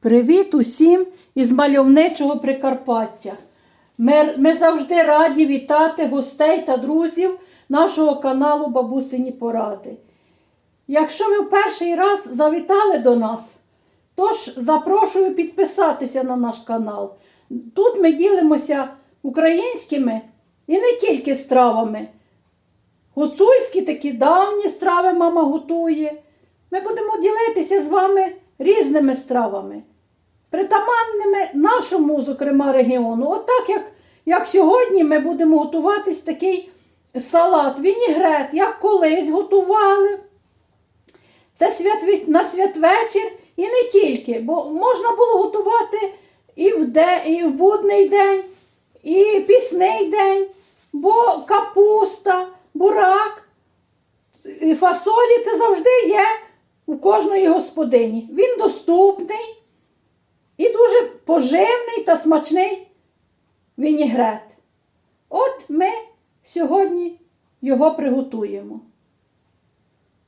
Привіт усім із мальовничого Прикарпаття. Ми, ми завжди раді вітати гостей та друзів нашого каналу Бабусині Поради. Якщо ви в перший раз завітали до нас, тож запрошую підписатися на наш канал. Тут ми ділимося українськими і не тільки стравами. Гуцульські такі давні страви мама готує. Ми будемо ділитися з вами різними стравами, притаманними нашому, зокрема, регіону. От так, як, як сьогодні ми будемо готуватись такий салат, вінігрет, як колись готували. Це свят, на святвечір і не тільки, бо можна було готувати і в, де, і в будний день, і пісний день, бо капуста, бурак, фасолі це завжди є у кожної господині. Він доступний і дуже поживний та смачний вінігрет. От ми сьогодні його приготуємо.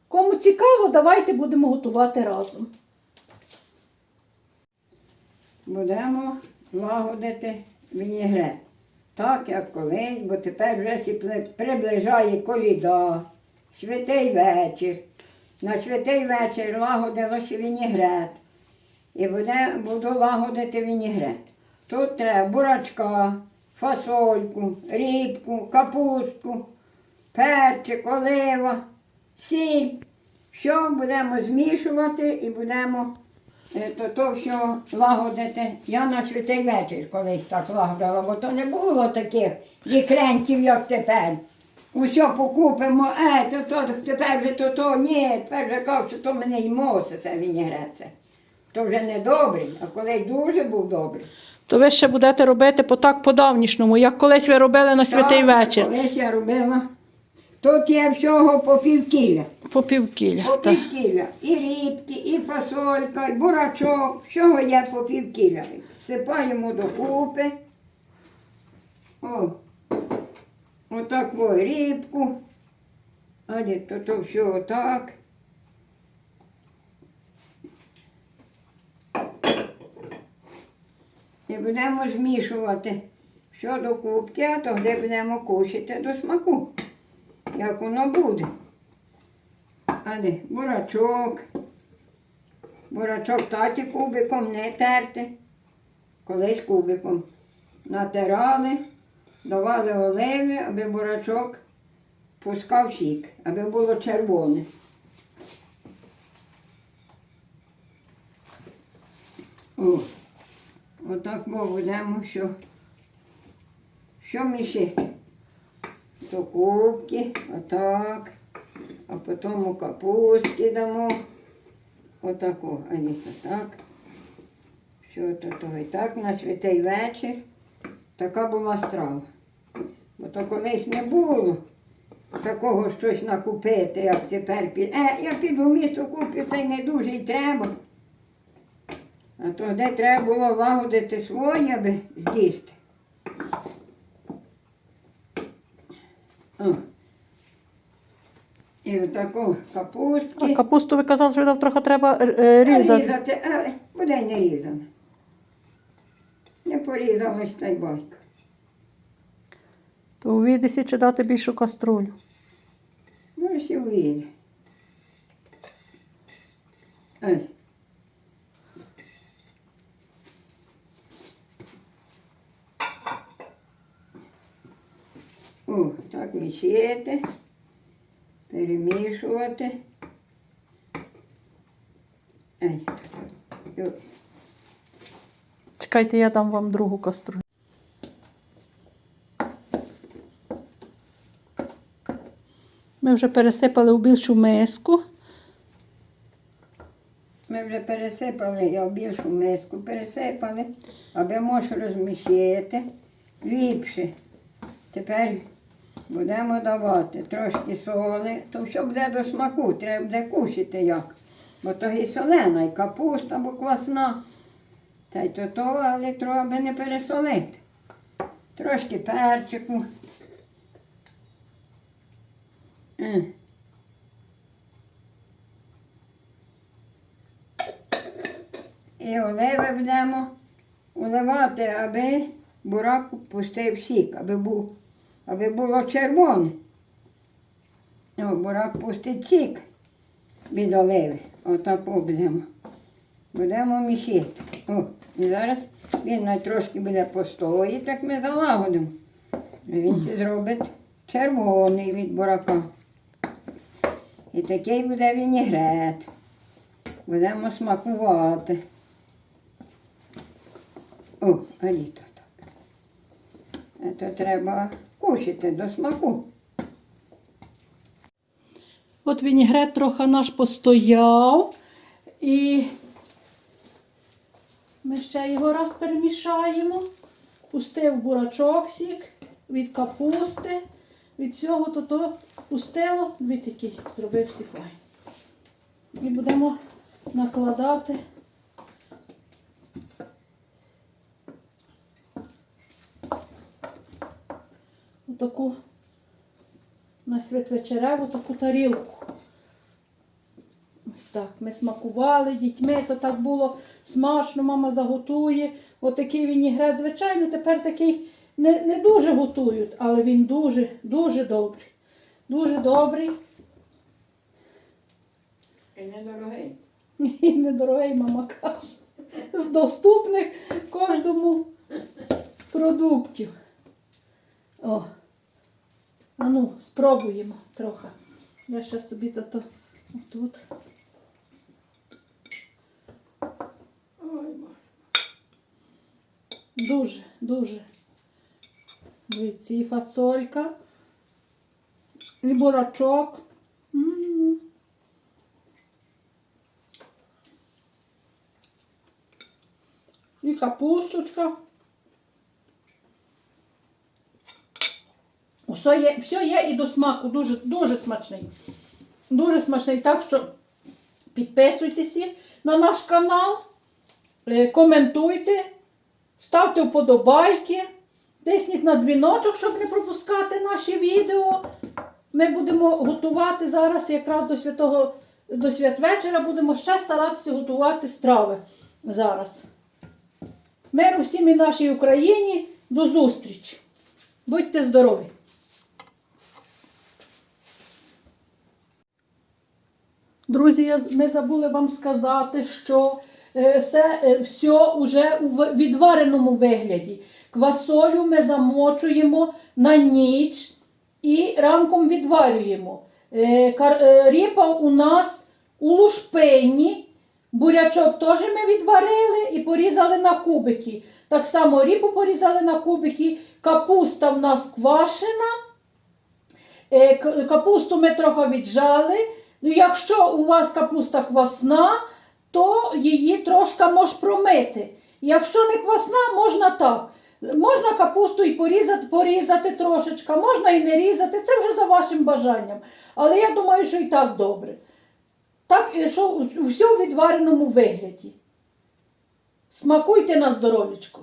Кому цікаво, давайте будемо готувати разом. Будемо лагодити вінігрет. Так, як колись, бо тепер вже приближає коліда, святий вечір. На святий вечір лагодилося вінігрет. І буде, буду лагодити вінігрет. Тут треба бурачка, фасольку, рібку, капустку, перчик, олива, сіль. Що будемо змішувати і будемо е, то, то все лагодити. Я на святий вечір колись так лагодила, бо то не було таких вікрентів, як тепер. Усе покупимо, е, то, то тепер вже то, то, ні, тепер вже кажуть, що то мене й це вінігреце. То вже не добрий, а колись дуже був добрий. То ви ще будете робити по так по-давнішньому, як колись ви робили на святий Так, вечір. Колись я робила. Тут є всього по півкіля. По півкіля. По так. півкіля. І рібки, і фасолька, і бурачок. Всього є по півкіля. Сипаємо докупи. О. Отак о, рібку. А де то, то все отак. І будемо змішувати все до кубки, а тоді будемо кушати до смаку. Як воно буде. А де бурачок. Бурачок таті кубиком не терти. Колись кубиком. Натирали, давали оливи, аби бурачок пускав сік, аби було червоне. О, отак ми будемо що, що мішити. До кубки, отак а потім у капустки дамо. Отаку, а ні, так. Що то, то і так на святий вечір. Така була страва. Бо то колись не було такого щось накупити, як тепер під. Е, я піду в місто куплю, й не дуже й треба. А то де треба було лагодити своє, аби з'їсти. І отаку капустки. А капусту ви казали, що там трохи треба е, різати. Різати, але буде й не різано. Не порізалось та й батько. То у відесі чи дати більшу каструлю. Може, вийде. Ось. О, так мішати, перемішувати. Ай. Чекайте, я дам вам другу каструлю. Ми вже пересипали у більшу миску. Ми вже пересипали, я в більшу миску пересипали, аби можна розмішати ліпше. Тепер будемо давати трошки соли, то що буде до смаку, треба буде кушати як. Бо то і солена, і капуста, бо квасна. Та й то то, але треба не пересолити. Трошки перчику. І оливи будемо уливати, аби бурак пустив сік, аби, був, аби було червоне. Бурак пустить сік від оливи. Отаку будемо. Будемо мішати. О, і зараз він на трошки буде постоїть, так ми залагодимо. Він це зробить червоний від бурака. І такий буде вінігрет. Будемо смакувати. О, а літо так. Це треба кушати до смаку. От вінігрет трохи наш постояв. І ми ще його раз перемішаємо. Пустив бурачок сік від капусти. Від цього то то пустило. Дві такий зробив сікай. І будемо накладати. Отаку на святвечереву таку тарілку. Так, ми смакували дітьми, то так було смачно, мама заготує. Отакий вінігрет, звичайно, тепер такий не, не дуже готують, але він дуже, дуже добрий. Дуже добрий І недорогий. і недорогий, мама каже. З доступних кожному продуктів. О, а ну, спробуємо трохи. Я ще собі то, то тут. Дуже, дуже. Дивіться, і фасолька, і бурачок. І капусточка. Все є, все є і до смаку, дуже, дуже смачний. Дуже смачний. Так що підписуйтеся на наш канал, е, коментуйте. Ставте вподобайки, тисніть на дзвіночок, щоб не пропускати наші відео. Ми будемо готувати зараз якраз до святого до святвечора будемо ще старатися готувати страви зараз. Миру всім і нашій Україні. До зустрічі. Будьте здорові! Друзі, ми забули вам сказати, що все, е, все вже у відвареному вигляді. Квасолю ми замочуємо на ніч і ранком відварюємо. Е, е, Ріпа у нас у лушпині. Бурячок теж ми відварили і порізали на кубики. Так само ріпу порізали на кубики. Капуста в нас квашена. Капусту ми трохи віджали. Ну, якщо у вас капуста квасна, то її трошки можеш промити. Якщо не квасна, можна так. Можна капусту і порізати, порізати трошечки, можна і не різати. Це вже за вашим бажанням. Але я думаю, що і так добре. Так, е, що все у відвареному вигляді. Смакуйте на здоров'ячко.